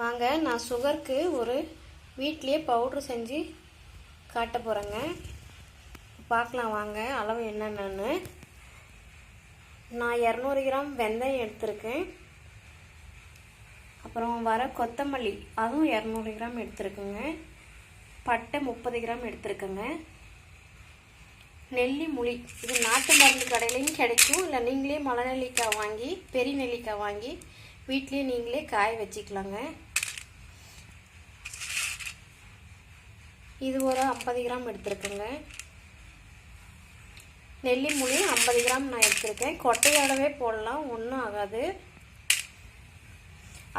வாங்க நான் சுகருக்கு ஒரு வீட்லேயே பவுட்ரு செஞ்சு காட்ட போகிறேங்க பார்க்கலாம் வாங்க அளவு என்னென்னு. நான் இரநூறு கிராம் வெந்தயம் எடுத்திருக்கேன். அப்புறம் வர கொத்தமல்லி அதுவும் இரநூறு கிராம் எடுத்திருக்குங்க. பட்டை முப்பது கிராம் எடுத்துருக்கேங்க. நெல்லி முளி இது நாட்டு மருந்து கடையிலையும் கிடைக்கும். இல்லை நீங்களே மலை நெல்லிக்காய் வாங்கி பெரிய நெல்லிக்காய் வாங்கி வீட்லேயே நீங்களே காய வச்சுக்கலாங்க. இது ஒரு ஐம்பது கிராம் எடுத்துருக்குங்க. நெல்லி மூலி ஐம்பது கிராம் நான் எடுத்திருக்கேன். கொட்டையோடவே போடலாம் ஒன்றும் ஆகாது.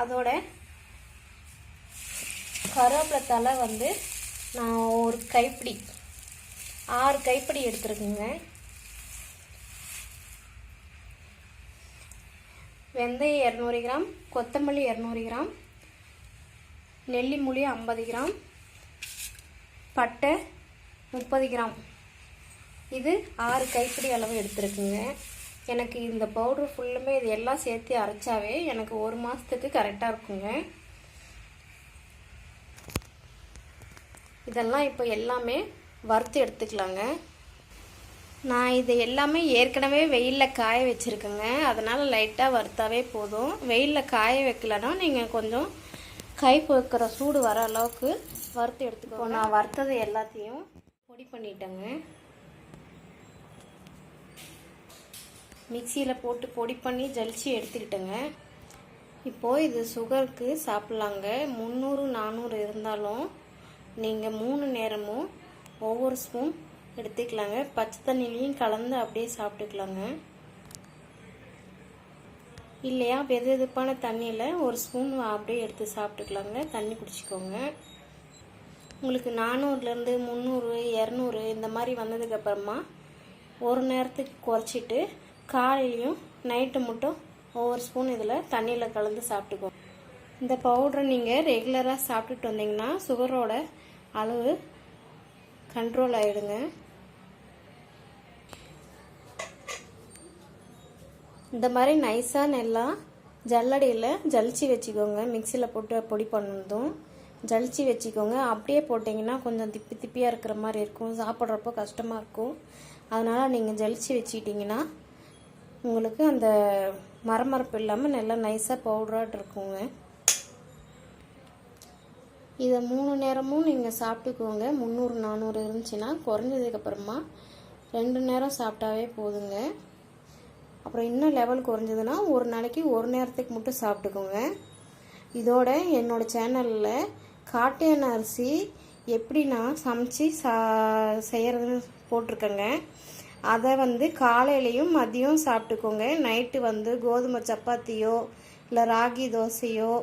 அதோட கருவேப்பிலை தலை வந்து நான் ஒரு கைப்பிடி ஆறு கைப்பிடி எடுத்துருக்குங்க. வெந்தயம் இரநூறு கிராம் கொத்தமல்லி இரநூறு கிராம் நெல்லி மூலி ஐம்பது கிராம் பட்டை முப்பது கிராம். இது ஆறு கைப்பிடி அளவு எடுத்துருக்குங்க. எனக்கு இந்த பவுட்ரு ஃபுல்லுமே இது எல்லாம் சேர்த்து அரைச்சாவே எனக்கு ஒரு மாதத்துக்கு கரெக்டாக இருக்குங்க. இதெல்லாம் இப்போ எல்லாமே வறுத்து எடுத்துக்கலாங்க. நான் இது எல்லாமே ஏற்கனவே வெயிலில் காய வச்சுருக்கேங்க. அதனால் லைட்டாக வறுத்தாவே போதும். வெயிலில் காய வைக்கலன்னா நீங்கள் கொஞ்சம் கை பொறுக்கிற சூடு வர அளவுக்கு வறுத்து எடுத்துக்கோ நான் வறுத்தது எல்லாத்தையும் பொடி பண்ணிட்டேங்க. மிக்சியில் போட்டு பொடி பண்ணி ஜலிச்சு எடுத்துக்கிட்டேங்க. இப்போது இது சுகருக்கு சாப்பிட்லாங்க. முந்நூறு நானூறு இருந்தாலும் நீங்கள் மூணு நேரமும் ஒவ்வொரு ஸ்பூன் எடுத்துக்கலாங்க. பச்சை தண்ணிலையும் கலந்து அப்படியே சாப்பிட்டுக்கலாங்க. இல்லையா? வெது வெதுப்பான தண்ணியில் ஒரு ஸ்பூன் அப்படியே எடுத்து சாப்பிட்டுக்கலாங்க. தண்ணி குடிச்சிக்கோங்க. உங்களுக்கு நானூறுலேருந்து முந்நூறு இரநூறு இந்த மாதிரி வந்ததுக்கப்புறமா ஒரு நேரத்துக்கு குறைச்சிட்டு காலையிலையும் நைட்டு மட்டும் ஒவ்வொரு ஸ்பூன் இதில் தண்ணியில் கலந்து சாப்பிட்டுக்கோங்க. இந்த பவுடரை நீங்கள் ரெகுலராக சாப்பிட்டுட்டு வந்தீங்கன்னா சுகரோட அளவு கண்ட்ரோல் ஆகிடுங்க இந்த மாதிரி நைஸாக நெல்லாக ஜல்லடியில் ஜலிச்சு வச்சுக்கோங்க. மிக்சியில் போட்டு பொடி பண்ணதும். ஜலிச்சு வச்சுக்கோங்க. அப்படியே போட்டிங்கன்னா கொஞ்சம் திப்பி திப்பியாக இருக்கிற மாதிரி இருக்கும். சாப்பிட்றப்போ கஷ்டமாக இருக்கும். அதனால் நீங்கள் ஜலிச்சு வச்சுக்கிட்டிங்கன்னா உங்களுக்கு அந்த மரமரப்பு இல்லாமல் நல்லா நைஸாக பவுடராக இருக்குங்க. இதை மூணு நேரமும் நீங்கள் சாப்பிட்டுக்கோங்க. முந்நூறு நானூறு இருந்துச்சுன்னா குறைஞ்சதுக்கப்புறமா ரெண்டு நேரம் சாப்பிட்டாவே போதுங்க. அப்புறம் இன்னும் லெவல் குறைஞ்சதுன்னா ஒரு நாளைக்கு ஒரு நேரத்துக்கு மட்டும் சாப்பிட்டுக்கோங்க. இதோட என்னோடய சேனலில் காட்டையான அரிசி எப்படி நான் சமைச்சு சா செய்கிறதுன்னு போட்டிருக்கேங்க. அதை வந்து காலையிலையும் மதியம் சாப்பிட்டுக்கோங்க. நைட்டு வந்து கோதுமை சப்பாத்தியோ இல்லை ராகி தோசையோ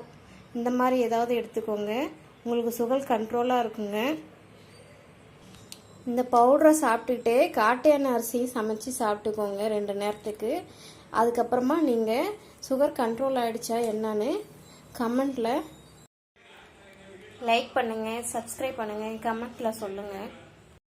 இந்த மாதிரி ஏதாவது எடுத்துக்கோங்க. உங்களுக்கு சுகர் கண்ட்ரோலாக இருக்குங்க. இந்த பவுடரை சாப்பிட்டுக்கிட்டே காட்டையான அரிசி சமைச்சு சாப்பிட்டுக்கோங்க ரெண்டு நேரத்துக்கு. அதுக்கப்புறமா நீங்கள் சுகர் கண்ட்ரோல் ஆகிடுச்சா என்னன்னு கமெண்ட்டில் லைக் பண்ணுங்கள் சப்ஸ்கிரைப் பண்ணுங்கள் கமெண்ட்டில் சொல்லுங்கள்